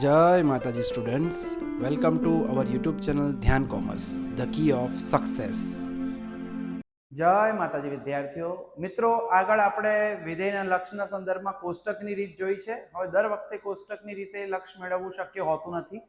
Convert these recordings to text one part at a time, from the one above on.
જય માતાજી students. Welcome to our YouTube channel Dhyan commerce, the key of success. જય માતાજી વિદ્યાર્થીઓ. મિત્રો, આગળ આપણે વિધેયના લક્ષના સંદર્ભમાં કોષ્ટકની રીત જોઈ છે. હવે દર વખતે કોષ્ટકની રીતે લક્ષ મેળવવું શક્ય હોતું નથી.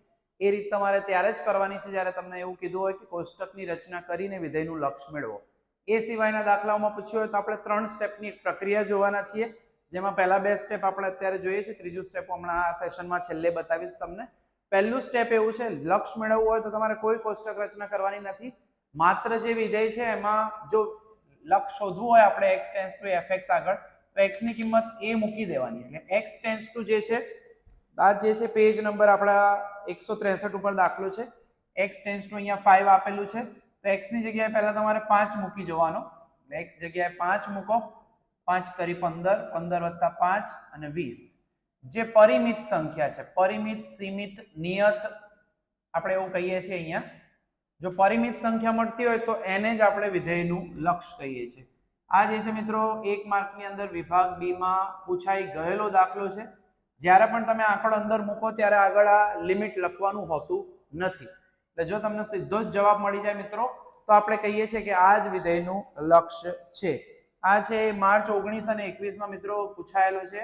એ રીત તમારે ત્યારે જ કરવાની છે જ્યારે તમને એવું કીધું હોય કે કોષ્ટકની રચના કરીને વિધેયનું લક્ષ મેળવો. એ સિવાયના દાખલાઓમાં પૂછ્યું હોય તો આપણે ત્રણ સ્ટેપની પ્રક્રિયા જોવાના છીએ. જેમાં પહેલા બે સ્ટેપ આપણે અત્યારે જોઈએ છીએ. ત્રીજું સ્ટેપ હમણાં આ સેશનમાં છેલ્લે બતાવીશ તમને. પહેલું સ્ટેપ એવું છે, લક્ષ મેળવવું હોય તો તમારે કોઈ કોષ્ટક રચના કરવાની નથી. માત્ર જે વિધેય છે એમાં જો લક્ષ શોધવું હોય આપણે એક્સ ટેન્સ ટુ એક્સ આગળ, તો ની કિંમત એ મૂકી દેવાની. એટલે એક્સ ટેન્સ ટુ જે છે, આ જે છે પેજ નંબર આપણા એકસો ત્રેસઠ ઉપર દાખલો છે. એક્સ ટેન્સ ટુ અહીંયા ફાઈવ આપેલું છે. તો ની જગ્યાએ પહેલા તમારે પાંચ મૂકી જવાનો. એટલે જગ્યાએ પાંચ મૂકો. પાંચ તરી પંદર પંદર વત્તા પાંચ અને વીસ. જે પરિમિત સંખ્યા છે, પરિમિત, સીમિત, નિયત, આપણે એવું કહીએ છીએ અહીંયા. જો પરિમિત સંખ્યા મળતી હોય તો એને જ આપણે વિધેયનું લક્ષ કહીએ છીએ. આ જે છે મિત્રો, એક માર્કની અંદર વિભાગ બીમાં પૂછાઈ ગયેલો દાખલો છે. જ્યારે પણ તમે આંકડો અંદર મૂકો ત્યારે આગળ આ લિમિટ લખવાનું હોતું નથી. એટલે જો તમને સીધો જ જવાબ મળી જાય મિત્રો, તો આપણે કહીએ છીએ કે આ જ વિધેયનું લક્ષ્ય છે. આ છે માર્ચ ઓગણીસ અને એકવીસમાં મિત્રો પૂછાયેલો છે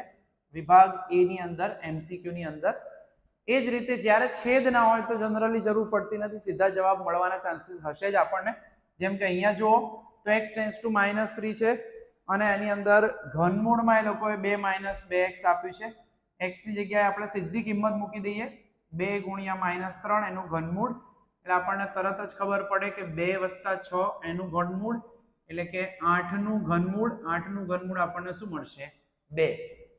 વિભાગ એ ની અંદર એમસીક્યુ ની અંદર. એ જ રીતે જ્યારે છેદ ના હોય તો જનરલી જરૂર પડતી નથી, સીધા જવાબ મળવાના ચાન્સીસ હશે જ આપણને. જેમ કે અહીંયા જુઓ તો x tends to minus three છે અને એની અંદર ઘનમૂળમાં એ લોકોએ બે માઇનસ બે એક્સ આપ્યું છે. એક્સની જગ્યાએ આપણે સીધી કિંમત મૂકી દઈએ, બે ગુણ્યા માઇનસ ત્રણ એનું ઘનમૂળ. એટલે આપણને તરત જ ખબર પડે કે બે વત્તા છ એનું ઘનમૂળ. એટલે કે આઠનું ઘનમૂળ આઠનું ઘનમૂળ આપણને શું મળશે? બે.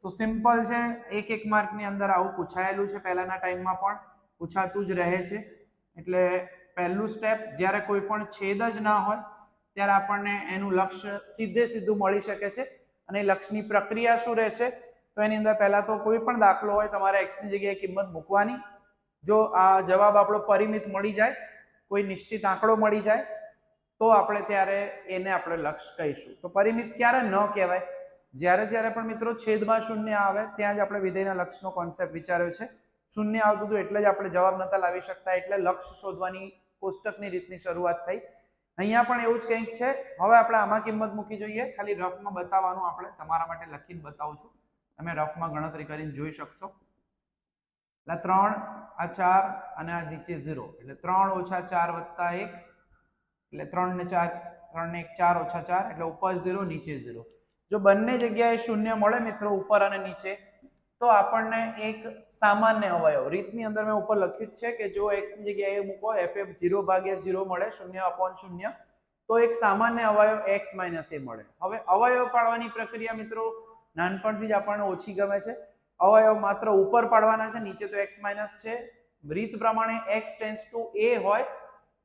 તો સિમ્પલ છે, એક એક માર્કની અંદર આવું પૂછાયેલું છે પહેલાના ટાઈમમાં પણ, પૂછાતું જ રહે છે. એટલે પહેલું સ્ટેપ, જ્યારે કોઈ પણ છેદ જ ના હોય, ત્યારે આપણને એનું લક્ષ્ય સીધે સીધું મળી શકે છે. અને લક્ષ્યની પ્રક્રિયા શું રહેશે? તો એની અંદર પહેલા તો કોઈ પણ દાખલો હોય, તમારે એક્સની જગ્યાએ કિંમત મૂકવાની. જો આ જવાબ આપણો પરિમિત મળી જાય, કોઈ નિશ્ચિત આંકડો મળી જાય તો આપણે ત્યારે એને આપણે લક્ષ કહીશું. તો પરિમિત ક્યારે ન કહેવાય. જ્યારે જ્યારે પણ મિત્રો છેદમાં શૂન્ય આવે, ત્યાં જ આપણે વિધેયના લક્ષનો કોન્સેપ્ટ વિચાર્યો છે. શૂન્ય આવતું હતું એટલે જ આપણે જવાબ નતા લાવી શકતા, એટલે લક્ષ શોધવાની કોષ્ટકની રીતની શરૂઆત થઈ. અહીંયા પણ એવું જ કંઈક છે. હવે આપણે આમાં કિંમત મૂકી જોઈએ. ખાલી રફમાં બતાવવાનું આપણે તમારા માટે લખીને બતાવું છું. તમે રફમાં ગણતરી કરીને જોઈ શકશો. એટલે ત્રણ આ ચાર અને આ નીચે ઝીરો એટલે ત્રણ ઓછા ચાર વત્તા એક એટલે ત્રણ ને ચાર, ત્રણ ને એક, ચાર ઓછા ચાર, એટલે ઉપર ઝીરો નીચે ઝીરો જો બંને જગ્યાએ શૂન્ય મળે મિત્રો ઉપર અને નીચે, તો આપણને એક સામાન્ય અવયવ, રીતની અંદર મેં ઉપર લખ્યું છે કે જો એક્સની જગ્યાએ મૂકો એફ એફ ઝીરો ભાગ્યા ઝીરો મળે, શૂન્ય અપોન શૂન્ય, તો એક સામાન્ય અવયવ એક્સ માઇનસ એ મળે. હવે અવયવ પાડવાની પ્રક્રિયા મિત્રો નાનપણથી જ આપણને ઓછી ગમે છે. અવયવ માત્ર ઉપર પાડવાના છે, નીચે તો એક્સ માઇનસ છે. રીત પ્રમાણે એક્સ ટેન્સ ટુ એ હોય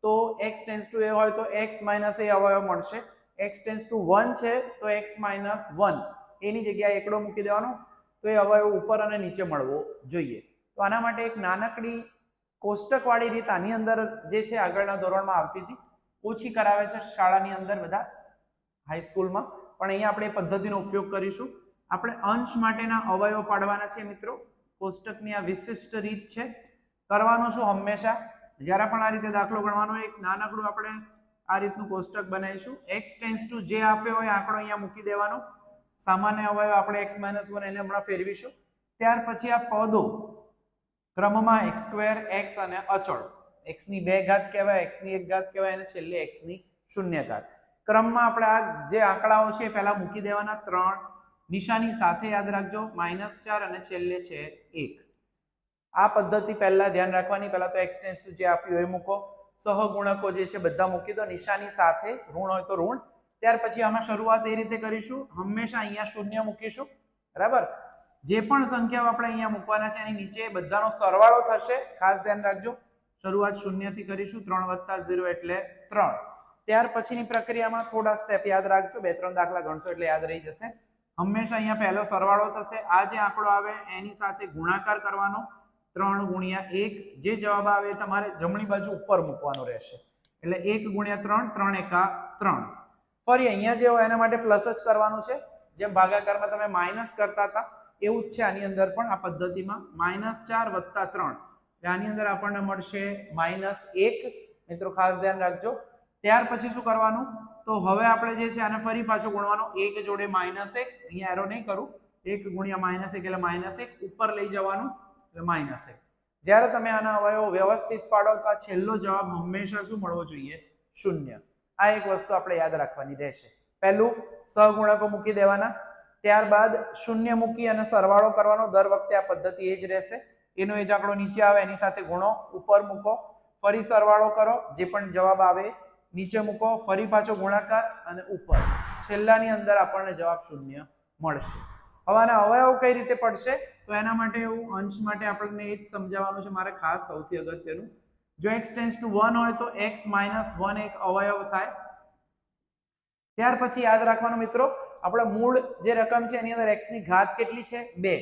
તો એક્સ ટેન્સ ટુ એ હોય તો એક્સ માઇનસ એ અવયવ મળશે. એક્સ ટેન્સ ટુ વન છે તો એક્સ માઇનસ વન એની જગ્યાએ એકડો મૂકી દેવાનો. તો એ અવયવ ઉપર અને નીચે મળવો જોઈએ. તો આના માટે એક નાનકડી કોષ્ટકવાળી રીત આની અંદર જે છે આગળના ધોરણમાં આવતી હતી. ઓછી કરાવે છે શાળાની અંદર બધા હાઈસ્કૂલમાં પણ અહીંયા આપણે પદ્ધતિનો ઉપયોગ કરીશું. આપણે અંશ માટેના અવયવ પાડવાના છે મિત્રો. કોષ્ટકની આ વિશિષ્ટ રીત છે. કરવાનું શું હંમેશા? જ્યારે પણ આ રીતે દાખલો ગણવાનો એક નાનકડું આપણે આ રીતનું કોષ્ટક બનાવીશું. એક્સ ટેન્સ ટુ જે આપ્યો હોય આંકડો અહીંયા મૂકી દેવાનો. સામાન્ય અવયવ આપણે એક્સ માઇનસ વન એને હમણાં ફેરવીશું. ત્યાર પછી આ પદો ક્રમમાં એક્સ સ્ક્વેર એક્સ અને અચળ. એક્સની બે ઘાત કહેવાય એક્સની એક ઘાત કહેવાય અને છેલ્લે એક્સની શૂન્ય ઘાત. ક્રમમાં આપણે આ જે આંકડાઓ છે પહેલા મૂકી દેવાના ત્રણ. નિશાની સાથે યાદ રાખજો. માઇનસ ચાર અને છેલ્લે છે એક. આ પદ્ધતિ પહેલા ધ્યાન રાખવાની. પહેલા તો એક્સ ટુ જે આપ્યું એ મૂકો. સહગુણકો જે છે બધા મૂકી દો. નિશાની સાથે ઋણ હોય તો ઋણ. ત્યાર પછી આમાં શરૂઆત એ રીતે કરીશું. હંમેશા અહીંયા શૂન્ય મૂકીશું. બરાબર? જે પણ સંખ્યાઓ આપણે અહીંયા મૂકવાના છે એની નીચે બધાનો સરવાળો થશે. ખાસ ધ્યાન રાખજો. શરૂઆત શૂન્યથી કરીશું. ત્રણ વત્તા ઝીરો એટલે ત્રણ. ત્યાર પછીની પ્રક્રિયામાં થોડા સ્ટેપ યાદ રાખજો. બે ત્રણ દાખલા ગણશો એટલે યાદ રહી જશે. હંમેશા અહીંયા પહેલો સરવાળો થશે. આ જે આંકડો આવે એની સાથે ગુણાકાર કરવાનો. ત્રણ ગુણ્યા એક, જે જવાબ આવે તમારે જમણી બાજુ ઉપર મૂકવાનો રહેશે. એટલે એક ગુણ્યા ત્રણ ત્રણ એકા ત્રણ. ફરી અહીંયા જે હોય એના માટે પ્લસ જ કરવાનું છે. જેમ ભાગાકારમાં તમે માઇનસ કરતા હતા, એવું જ છે આની અંદર પણ આ પદ્ધતિમાં. માઇનસ ચાર વત્તા ત્રણ. આની અંદર આપણને મળશે માઇનસ એક. મિત્રો, ખાસ ધ્યાન રાખજો. ત્યાર પછી શું કરવાનું? તો હવે આપણે જે છે આને ફરી પાછો ગુણવાનો. એક જોડે માઇનસ એક. અહીંયા એરો નહીં કરું. એક ગુણ્યા માઇનસ એક એટલે માઇનસ એક. ઉપર લઈ જવાનું. એટલે માઇનસ એક. જ્યારે તમે આના અવયવો વ્યવસ્થિત પાડો તો આ છેલ્લો જવાબ હંમેશા શું મળવો જોઈએ? શૂન્ય. આ એક વસ્તુ આપણે યાદ રાખવાની રહેશે. પહેલું, સહગુણકો મૂકી દેવાના. ત્યારબાદ શૂન્ય મૂકી અને સરવાળો કરવાનો દર વખતે આ પદ્ધતિ એ જ રહેશે. એનો એ જ આંકડો નીચે આવે, એની સાથે ગુણો ઉપર મૂકો. ફરી સરવાળો કરો, જે પણ જવાબ આવે, નીચે મૂકો, ફરી પાછો ગુણાકાર અને ઉપર. છેલ્લાની અંદર આપણને જવાબ શૂન્ય મળશે. હવે આના અવયવ કઈ રીતે પડશે? તો એના માટે એવું અંશ માટે આપણને એ જ સમજાવવાનું છે મારે ખાસ સૌથી અગત્યનું. જો x ટેન્સ ટુ વન હોય તો x માઇનસ વન એક અવયવ થાય. ત્યાર પછી યાદ રાખવાનું મિત્રો, આપણા મૂળ જે રકમ છે એની અંદર x ની ઘાત કેટલી છે? બે.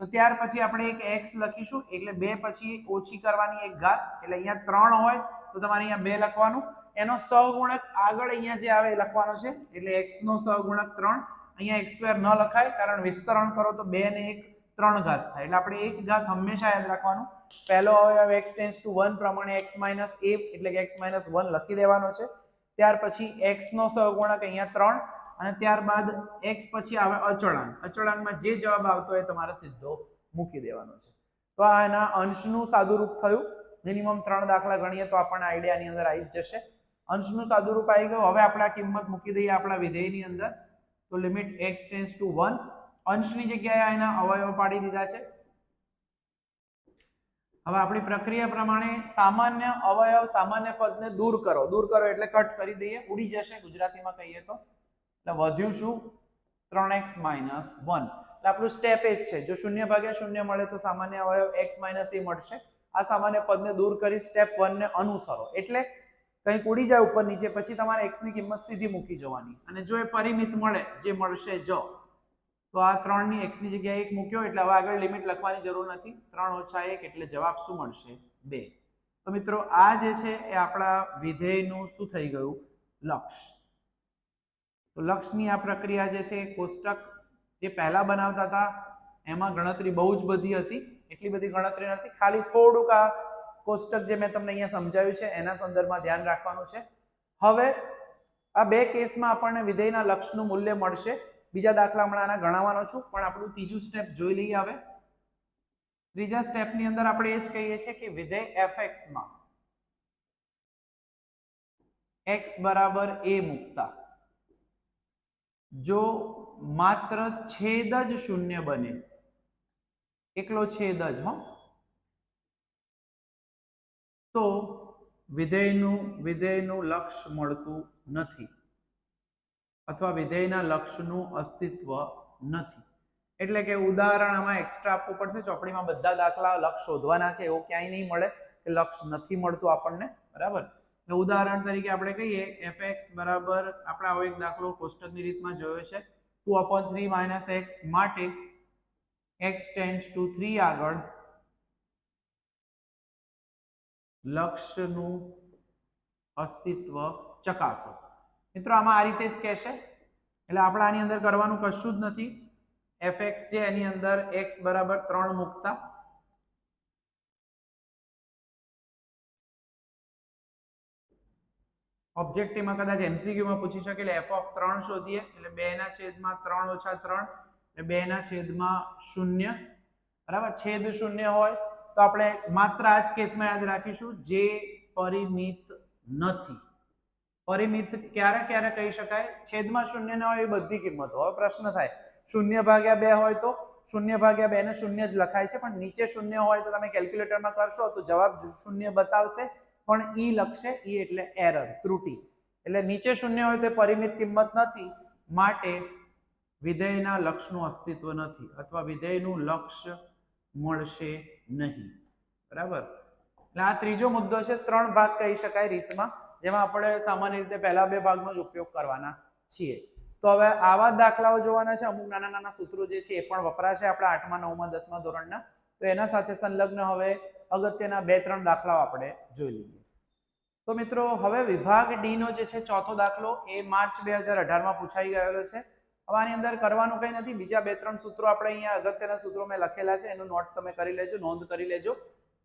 તો ત્યાર પછી આપણે એક x લખીશું, એટલે બે પછી ઓછી કરવાની એક ઘાત, એટલે અહીંયા ત્રણ હોય, તો તમારે અહીંયા બે લખવાનું. એનો સહગુણક આગળ અહીંયા જે આવે એ લખવાનો છે, એટલે x નો સહગુણક ત્રણ. અહીંયા x ન લખાય, કારણ વિસ્તરણ કરો તો બે ને એક ત્રણ ઘાત થાય. એટલે આપણે એક ઘાત હંમેશા યાદ રાખવાનું. પહેલો અવયવ x ટેન્સ ટુ વન પ્રમાણે x માઇનસ a, એટલે કે x માઇનસ વન લખી દેવાનો છે. ત્યાર પછી x નો સહગુણક અહીંયા ત્રણ અને ત્યારબાદ x પછી આવે અચળાંક. અચળાંકમાં જે જવાબ આવતો હોય તમારે સીધો મૂકી દેવાનો છે. તો આ એના અંશનું સાદુરૂપ થયું. મિનિમમ ત્રણ દાખલા ગણીએ તો આપણને આઈડિયાની અંદર આવી જ જશે. અંશનું સાદુરૂપ આવી ગયું. હવે આપણે આ કિંમત મૂકી દઈએ આપણા વિધેયની અંદર. તો limit x tends to one અંશની જગ્યાએ એના અવયવ પાડી દીધા છે. હવે આપણી પ્રક્રિયા પ્રમાણે સામાન્ય અવયવ સામાન્ય પદને દૂર કરો. દૂર કરો એટલે કટ કરી દઈએ. ઉડી જશે, ગુજરાતીમાં કહીએ તો. એટલે વધ્યું શું? ત્રણ એક્સ માઇનસ વન. એટલે આપણું સ્ટેપ એ જ છે. જો શૂન્ય ભાગ્યા શૂન્ય મળે તો સામાન્ય અવયવ એક્સ માઇનસ એ મળશે. આ સામાન્ય પદને દૂર કરી સ્ટેપ વનને અનુસરો. એટલે કંઈક ઉડી જાય ઉપર નીચે, પછી તમારે એક્સની કિંમત સીધી મૂકી જવાની. અને જો એ પરિમિત મળે, જે મળશે જો. તો આ ત્રણની એક્સની જગ્યાએ એક મૂક્યો, એટલે હવે આગળ લિમિટ લખવાની જરૂર નથી. ત્રણ ઓછા એક એટલે જવાબ શું મળશે? બે. તો મિત્રો, આ જે છે એ આપણા વિધેયનું શું થઈ ગયું? લક્ષ. તો લક્ષની આ પ્રક્રિયા જે છે કોષ્ટક જે પહેલા બનાવતા હતા, એમાં ગણતરી બહુ જ બધી હતી. એટલી બધી ગણતરી નથી. ખાલી થોડુંક આ કોષ્ટક જે મેં તમને અહીંયા સમજાવ્યું છે, એના સંદર્ભમાં ધ્યાન રાખવાનું છે. હવે આ બે કેસમાં આપણને વિધેયના લક્ષનું મૂલ્ય મળશે. બીજા દાખલા હમણાં આના ગણાવવાનો છું, પણ આપણું ત્રીજું સ્ટેપ જોઈ લઈએ હવે. ત્રીજા સ્ટેપની અંદર આપણે એ જ કહીએ છીએ કે વિધેય એફ એક્સમાં એક્સ બરાબર એ મૂકતા. જો માત્ર છેદ જ શૂન્ય બને, એકલો છેદ જ હો, તો વિધેયનું વિધેયનું લક્ષ મળતું નથી. અથવા વિધેયના લક્ષનું અસ્તિત્વ નથી. એટલે કે ઉદાહરણ આમાં એક્સ્ટ્રા આપવું પડશે. ચોપડીમાં બધા દાખલા લક્ષ શોધવાના છે, એવું ક્યાંય નહીં મળે કે લક્ષ નથી મળતું આપણને, બરાબર? એટલે ઉદાહરણ તરીકે આપણે કહીએ એફ એક્સ બરાબર, આપણે આવો એક દાખલો કોષ્ટકની રીતમાં જોયો છે. Two upon three minus x માટે એક્સ ટેન્સ ટુ થ્રી આગળ લક્ષનું અસ્તિત્વ ચકાસો. મિત્રો, આમાં આ રીતે જ કહેશે. એટલે આપણે આની અંદર કરવાનું કશું જ નથી. એફ એક્સ છે એની અંદર એક્સ બરાબર ત્રણ મૂકતા. ઓબ્જેક્ટિવમાં કદાચ એમસીક્યુમાં પૂછી શકે, એટલે એફ ઓફ ત્રણ શોધીએ. એટલે બે ના છેદમાં ત્રણ ઓછા ત્રણ, એટલે બે ના છેદમાં શૂન્ય. બરાબર? છેદ શૂન્ય હોય, તો આપણે માત્ર આ જ કેસમાં યાદ રાખીશું, જે પરિમિત નથી. પરિમિત ક્યારે ક્યારે કહી શકાય? છેદમાં શૂન્ય ના હોય એ બધી કિંમતો. હવે પ્રશ્ન થાય, શૂન્ય ભાગ્યા બે હોય તો? શૂન્ય ભાગ્યા બે ને શૂન્ય જ લખાય છે, પણ નીચે શૂન્ય હોય તો તમે કેલ્ક્યુલેટરમાં કરશો તો જવાબ શૂન્ય બતાવશે, પણ ઈ લખશે ઈ એટલે એરર ત્રુટી. એટલે નીચે શૂન્ય હોય તે પરિમિત કિંમત નથી, માટે વિધેયના લક્ષનું અસ્તિત્વ નથી, અથવા વિધેયનું લક્ષ્ય મળશે નહીં. બરાબર? એટલે આ ત્રીજો મુદ્દો છે, ત્રણ ભાગ કહી શકાય રીતમાં. જેમાં આપણે સામાન્ય રીતે પહેલા બે ભાગનો જ ઉપયોગ કરવાના છીએ. તો હવે આવા દાખલાઓ જોવાના છે. અમુક નાના નાના સૂત્રો જે છે એ પણ વપરાશે આપણા આઠમા, નવમા, દસમા ધોરણના. તો એના સાથે સંલગ્ન હવે અગત્યના બે, ત્રણ દાખલાઓ આપણે જોઈ લઈએ. તો મિત્રો, હવે વિભાગ ડી નો જે છે ચોથો દાખલો એ માર્ચ બે હજાર અઢારમાં પૂછાઈ ગયેલો છે. હવે આની અંદર કરવાનું કંઈ નથી. બીજા બે, ત્રણ સૂત્રો આપણે અહીંયા અગત્યના સૂત્રો મેં લખેલા છે. એનું નોટ તમે કરી લેજો, નોંધ કરી લેજો.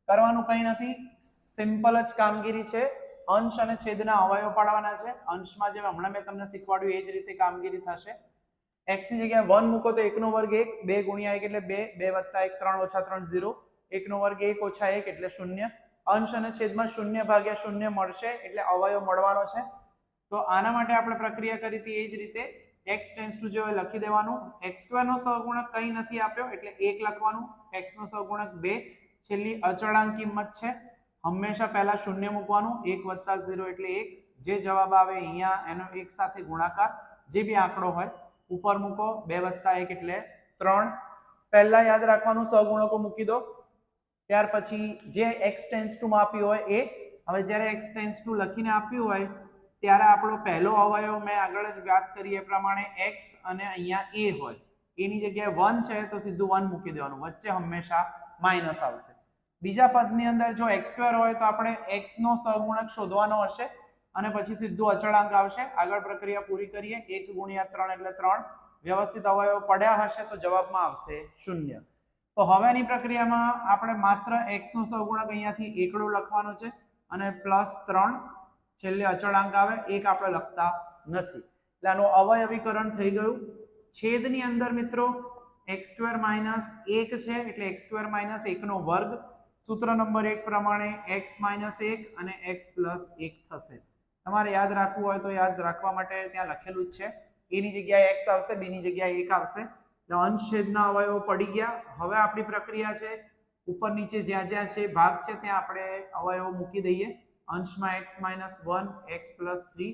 કરવાનું કંઈ નથી. સિમ્પલ જ કામગીરી છે. અંશ અને છેદના અવયવ પાડવાના છે. અંશમાં જે હમણાં મેં તમને શીખવાડ્યું, એ જ રીતે કામગીરી થશે. x ની જગ્યાએ 1 મૂકો તો 1 નો વર્ગ 1 2 ગુણ્યા 1 એટલે 2 2 વત્તા 1 3 ઓછા 3 0 1 નો વર્ગ 1 ઓછા 1 એટલે 0 અંશ અને છેદમાં 0 ભાગ્યા 0 મળશે એટલે અવયવ મળવાનો છે. તો આના માટે આપણે પ્રક્રિયા કરી હતી એ જ રીતે x ટેન્સ ટુ જે લખી દેવાનું. x2 નો સહગુણક કંઈ નથી આપ્યો એટલે 1 લખવાનું. x નો સહગુણક 2 છેલ્લી અચળાંક કિંમત છે. હંમેશા પહેલા શૂન્ય મૂકવાનું, એક વત્તા ઝીરો એટલે એક. જે જવાબ આવે અહીંયા, એનો એક સાથે ગુણાકાર, જે બી આંકડો હોય, ઉપર મૂકો, બે વત્તા એક એટલે ત્રણ. પહેલા યાદ રાખવાનું સહગુણકો મૂકી દો. ત્યાર પછી જે એક્સ ટેન્સ ટુ માં આપ્યું હોય એ. હવે જ્યારે એક્સ ટેન્સ ટુ લખીને આપ્યું હોય, ત્યારે આપણો પહેલો અવયવ મેં આગળ જ વાત કરી એ પ્રમાણે એક્સ અને અહીંયા એ હોય. એની જગ્યાએ વન છે, તો સીધું વન મૂકી દેવાનું. વચ્ચે હંમેશા માઇનસ આવશે. બીજા પદની અંદર જો x2 હોય તો આપણે એક્સ નો સહગુણક શોધવાનો હશે અને પછી સીધું અચળાંક આવશે. આગળ પ્રક્રિયા પૂરી કરીએ. એક ગુણ્યા ત્રણ એટલે ત્રણ. વ્યવસ્થિત અવયવ પડ્યા હશે તો જવાબમાં આવશે શૂન્ય. તો હવેની પ્રક્રિયામાં આપણે માત્ર એક્સ નો સહગુણક અહીંયાથી એકડો લખવાનો છે અને પ્લસ ત્રણ છેલ્લે અચળાંક આવે. એક આપણે લખતા નથી. એટલે આનું અવયવીકરણ થઈ ગયું. છેદની અંદર મિત્રો એક્સ સ્ક્વેર માઇનસ એક છે એટલે એક્સ સ્ક્વેર માઇનસ એકનો વર્ગ. સૂત્ર નંબર એક પ્રમાણે એક્સ માઇનસ એક અને એક્સ પ્લસ એક થશે. તમારે યાદ રાખવું હોય તો યાદ રાખવા માટે ત્યાં લખેલું જ છે. એની જગ્યાએ એક્સ આવશે બીની જગ્યાએ એક આવશે. અંશ છેદના અવયવો પડી ગયા. હવે આપણી પ્રક્રિયા છે, ઉપર નીચે જ્યાં જ્યાં છે, ભાગ છે, ત્યાં આપણે અવયવો મૂકી દઈએ. અંશમાં x minus one x plus three,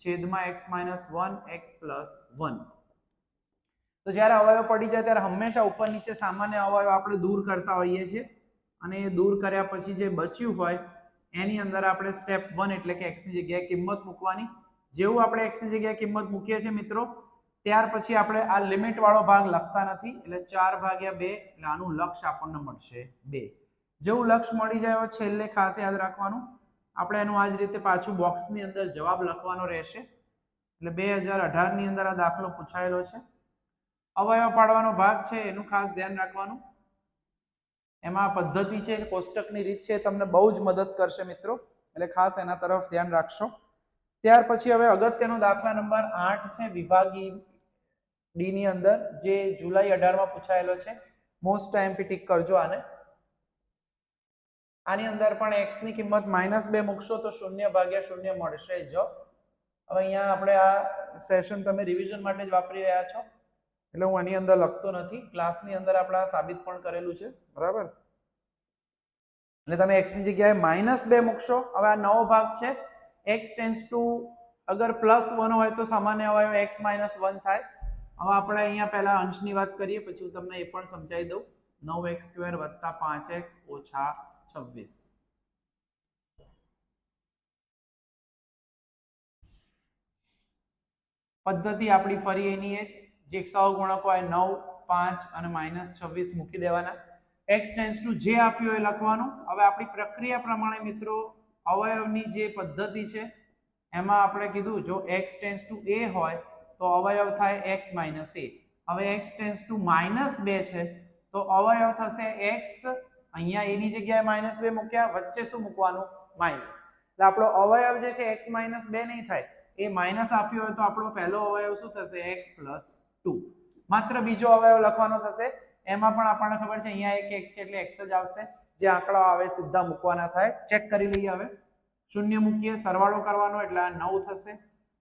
છેદમાં x minus one x plus one. તો જ્યારે અવયવ પડી જાય, ત્યારે હંમેશા ઉપર નીચે સામાન્ય અવયવ આપણે દૂર કરતા હોઈએ છીએ. અને એ દૂર કર્યા પછી જે બચ્યું હોય, એની અંદર આપણે સ્ટેપ વન એટલે કે એક્સની જગ્યાએ કિંમત મૂકવાની. જેવું આપણે એક્સની જગ્યાએ કિંમત મૂકીએ છીએ મિત્રો, ત્યાર પછી આપણે આ લિમિટ વાળો ભાગ લખતા નથી, એટલે ચાર ભાગ્યા બે, એટલે આનું લક્ષ આપણને મળશે બે. જેવું લક્ષ મળી જાય છેલ્લે ખાસ યાદ રાખવાનું, આપણે એનું આ જ રીતે પાછું બોક્સની અંદર જવાબ લખવાનો રહેશે. એટલે બે હજાર અઢારની અંદર આ દાખલો પૂછાયેલો છે. અવયવ પાડવાનો ભાગ છે, એનું ખાસ ધ્યાન રાખવાનું. એમાં પદ્ધતિ છે, કોષ્ટકની રીત છે તમને બહુ જ મદદ કરશે મિત્રો. એટલે ખાસ એના તરફ ધ્યાન રાખશો. ત્યાર પછી હવે અગત્યનો દાખલા નંબર આઠ છે, વિભાગી ડી ની અંદર, જે જુલાઈ અઢારમાં પૂછાયેલો છે. મોસ્ટ ટાઈમ ટીક કરજો આને. આની અંદર પણ એક્સની કિંમત માઇનસ બે મૂકશો તો શૂન્ય ભાગ્યા શૂન્ય મળશે જો. હવે અહીંયા આપણે આ સેશન તમે રિવિઝન માટે જ વાપરી રહ્યા છો. એટલે હું આની અંદર લખતો નથી. ક્લાસની અંદર આપણે સાબિત પણ કરેલું છે. બરાબર? એટલે તમે x ની જગ્યાએ માઇનસ બે મૂકશો. હવે આ નવો ભાગ છે. X ટેન્સ ટુ અગર પ્લસ વન હોય તો સામાન્ય અવયવ x માઇનસ વન થાય. હવે આપણે અહીંયા પહેલા અંશની વાત કરીએ, પછી હું તમને એ પણ સમજાવી દઉં. નવ એક્સ સ્ક્વેર વત્તા પાંચ એક્સ ઓછા છવ્વીસ. પદ્ધતિ આપણી ફરી એની એ જ. જે સહગુણકો હોય નવ, પાંચ અને માઇનસ છવ્વીસ મૂકી દેવાના. એક્સ ટેન્સ ટુ જે આપ્યું એ લખવાનું. હવે આપણી પ્રક્રિયા પ્રમાણે મિત્રો, અવયવની જે પદ્ધતિ છે, એમાં આપણે કીધું, જો એક્સ ટેન્સ ટુ એ હોય, તો અવયવ થાય એક્સ માઇનસ એ હવે એક્સ ટેન્સ ટુ માઇનસ બે છે, તો અવયવ થશે એક્સ અહીંયા એની જગ્યાએ માઇનસ બે મૂક્યા, વચ્ચે શું મૂકવાનું? માઇનસ. એટલે આપણો અવયવ જે છે એક્સ માઇનસ બે નહીં થાય. એ માઇનસ આપ્યો હોય તો આપણો પહેલો અવયવ શું થશે? એક્સ પ્લસ ટુ માત્ર બીજો અવયવ લખવાનો થશે. એમાં પણ આપણને ખબર છે, અહીંયા એક એક્સ છે એટલે એક્સ જ આવશે. જે આંકડા આવે સીધા મૂકવાના થાય. ચેક કરી લઈએ હવે. શૂન્ય મૂકીએ, સરવાળો કરવાનો એટલે આ નવ થશે.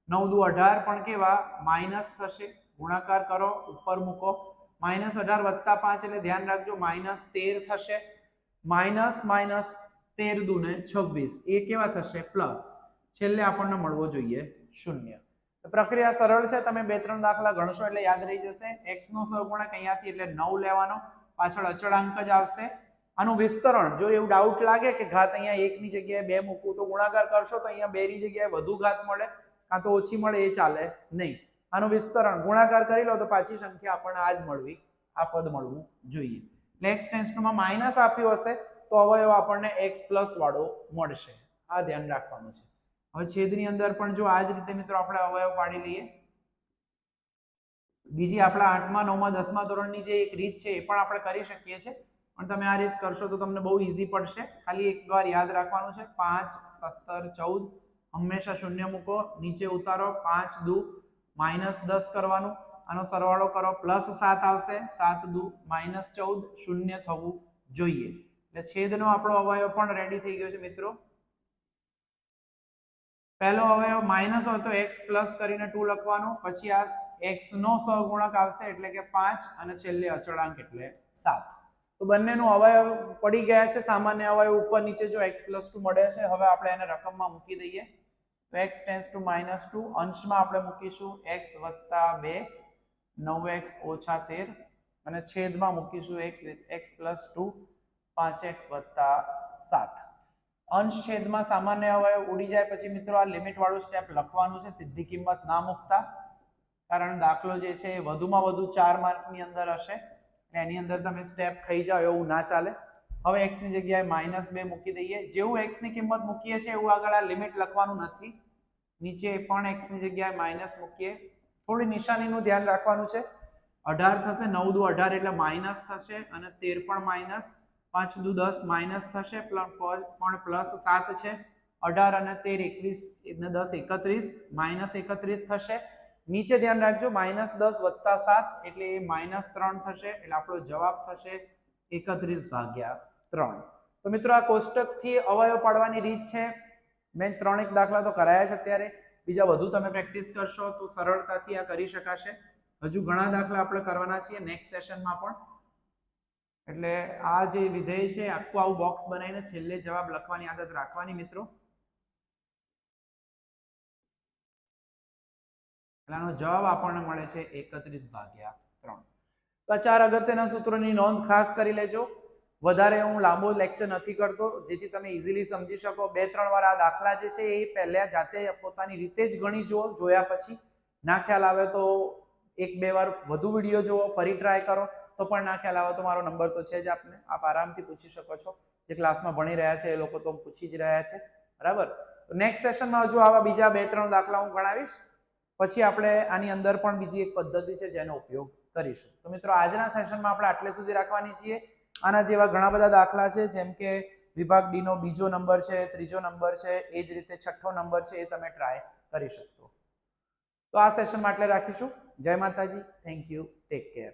નવ દુ અઢાર પણ કેવા? માઇનસ થશે. ગુણાકાર કરો, ઉપર મૂકો. માઇનસ અઢાર વત્તા પાંચ એટલે ધ્યાન રાખજો માઇનસ તેર થશે. માઇનસ માઇનસ તેર દુને છવ્વીસ. એ કેવા થશે? પ્લસ. છેલ્લે આપણને મળવો જોઈએ શૂન્ય. પ્રક્રિયા સરળ છે, તમે બે ત્રણ દાખલા ગણશો એટલે યાદ રહી જશે. એક્સ નો સહગુણક અહીંયાથી એટલે નવ લેવાનો, પાછળ અચળાંક જ આવશે. આનું વિસ્તરણ, જો એવું ડાઉટ લાગે કે ઘાત અહીંયા એકની જગ્યાએ બે મૂકવું, તો ગુણાકાર કરશો તો અહીંયા બેની જગ્યાએ વધુ ઘાત મળે, કાં તો ઓછી મળે, એ ચાલે નહીં. આનું વિસ્તરણ, ગુણાકાર કરી લો તો પાછી સંખ્યા આપણને આ જ મળવી, આ પદ મળવું જોઈએ. એટલે એક્સ માઇનસ આપ્યું હશે, તો અવયવ આપણને એક્સ પ્લસ વાળો મળશે. આ ધ્યાન રાખવાનું છે. હવે છેદની અંદર પણ જો આ જ રીતે મિત્રો આપણે અવયવ પાડી લઈએ. બીજી આપણા આઠમા, નવમા, દસમા ધોરણની જે એક રીત છે એ પણ આપણે કરી શકીએ છીએ. પણ તમે આ રીત કરશો તો તમને બહુ ઇઝી પડશે. ખાલી એક વાર યાદ રાખવાનું છે. પાંચ, સત્તર, ચૌદ, હંમેશા શૂન્ય મૂકો. નીચે ઉતારો. પાંચ, દુ, માઇનસ દસ કરવાનું. આનો સરવાળો કરો. પ્લસ સાત આવશે. સાત, દુ, માઇનસ ચૌદ. શૂન્ય થવું જોઈએ. એટલે છેદનો આપણો અવયવ પણ રેડી થઈ ગયો છે મિત્રો. પહેલો અવયવ માઇનસ હોય તો એક્સ પ્લસ કરીને ટુ લખવાનું, પછી આ એક્સ નો સહગુણક આવશે એટલે કે પાંચ અને છેલ્લે અચળાંક એટલે સાત. તો બંનેનું અવયવ પડી ગયા છે, સામાન્ય અવયવ ઉપર નીચે જો એક્સ પ્લસ ટુ મળે છે, હવે આપણે એને રકમમાં મૂકી દઈએ. તો x tends to minus two અંશમાં આપણે મૂકીશું એક્સ વત્તા બે, નવ એક્સ ઓછા તેર, અને છેદમાં મૂકીશું એક્સ એક્સ પ્લસ ટુ પાંચ એક્સ વત્તા સાત. અંશ છેદમાં સામાન્ય અવયવ ઉડી જાય પછી મિત્રો આ લિમિટ વાળું સ્ટેપ લખવાનું છે, સીધી કિંમત ના મૂકતા. કારણ દાખલો જે છે એ વધુમાં વધુ ચાર માર્કની અંદર હશે. એની અંદર તમે સ્ટેપ ખાઈ જાઓ એવું ના ચાલે. હવે એક્સની જગ્યાએ માઇનસ બે મૂકી દઈએ. જેવું એક્સની કિંમત મૂકીએ છીએ એવું આગળ આ લિમિટ લખવાનું નથી. નીચે પણ એક્સની જગ્યાએ માઇનસ મૂકીએ. થોડી નિશાનીનું ધ્યાન રાખવાનું છે. અઢાર થશે, નવ દુ અઢાર એટલે માઇનસ થશે અને તેર પણ માઇનસ પાંચ દુ દસ માઇનસ થશે પણ પ્લસ સાત છે. અઢાર અને તેર એકવીસ ને દસ એકત્રીસ, માઇનસ એકત્રીસ થશે. નીચે ધ્યાન રાખજો, માઇનસ દસ વત્તા સાત એટલે એ માઇનસ ત્રણ થશે, એટલે આપણો જવાબ થશે એકત્રીસ ભાગ્યા ત્રણ. તો મિત્રો આ કોષ્ટકથી અવયવ પાડવાની રીત છે. મેં ત્રણેક દાખલા તો કરાયા છે અત્યારે. બીજા વધુ તમે પ્રેક્ટિસ કરશો તો સરળતાથી આ કરી શકાશે. હજુ ઘણા દાખલા આપણે કરવાના છીએ, નેક્સ્ટ સેશનમાં પણ. એટલે આ જે વિધેય છે, આખું આવું બોક્સ બનાવીને છેલ્લે જવાબ લખવાની આદત રાખવાની મિત્રો. આનો જવાબ આપણને મળે છે એકત્રીસ ભાગ્યા ત્રણ. તો ચાર અગત્યના સૂત્રોની નોંધ ખાસ કરી લેજો. વધારે હું લાંબો લેક્ચર નથી કરતો, જેથી તમે ઇઝીલી સમજી શકો. બે, ત્રણ વાર આ દાખલા જે છે, એ પહેલા જાતે પોતાની રીતે જ ગણી જુઓ, જોયા પછી. ના ખ્યાલ આવે તો એક, બે વાર વધુ વીડિયો જુઓ, ફરી ટ્રાય કરો. તો પણ ના ખ્યાલ આવે. તો મારો નંબર તો છે જ આપને. આપ આરામથી પૂછી શકો છો. જે ક્લાસમાં ભણી રહ્યા છે એ લોકો તો પૂછી જ રહ્યા છે. બરાબર? નેક્સ્ટ સેશનમાં હજુ આવા બીજા બે, ત્રણ દાખલા હું ગણાવીશ. પછી આપણે આની અંદર પણ બીજી એક પદ્ધતિ છે જેનો ઉપયોગ કરીશું. તો મિત્રો, આજના સેશનમાં આપણે આટલે સુધી રાખવાની છીએ. આના જેવા ઘણા બધા દાખલા છે, જેમ કે વિભાગ ડી નો બીજો નંબર છે, ત્રીજો નંબર છે, એ જ રીતે છઠ્ઠો નંબર છે, એ તમે ટ્રાય કરી શકશો. તો આ સેશનમાં આટલે રાખીશું. જય માતાજી. Thank you take care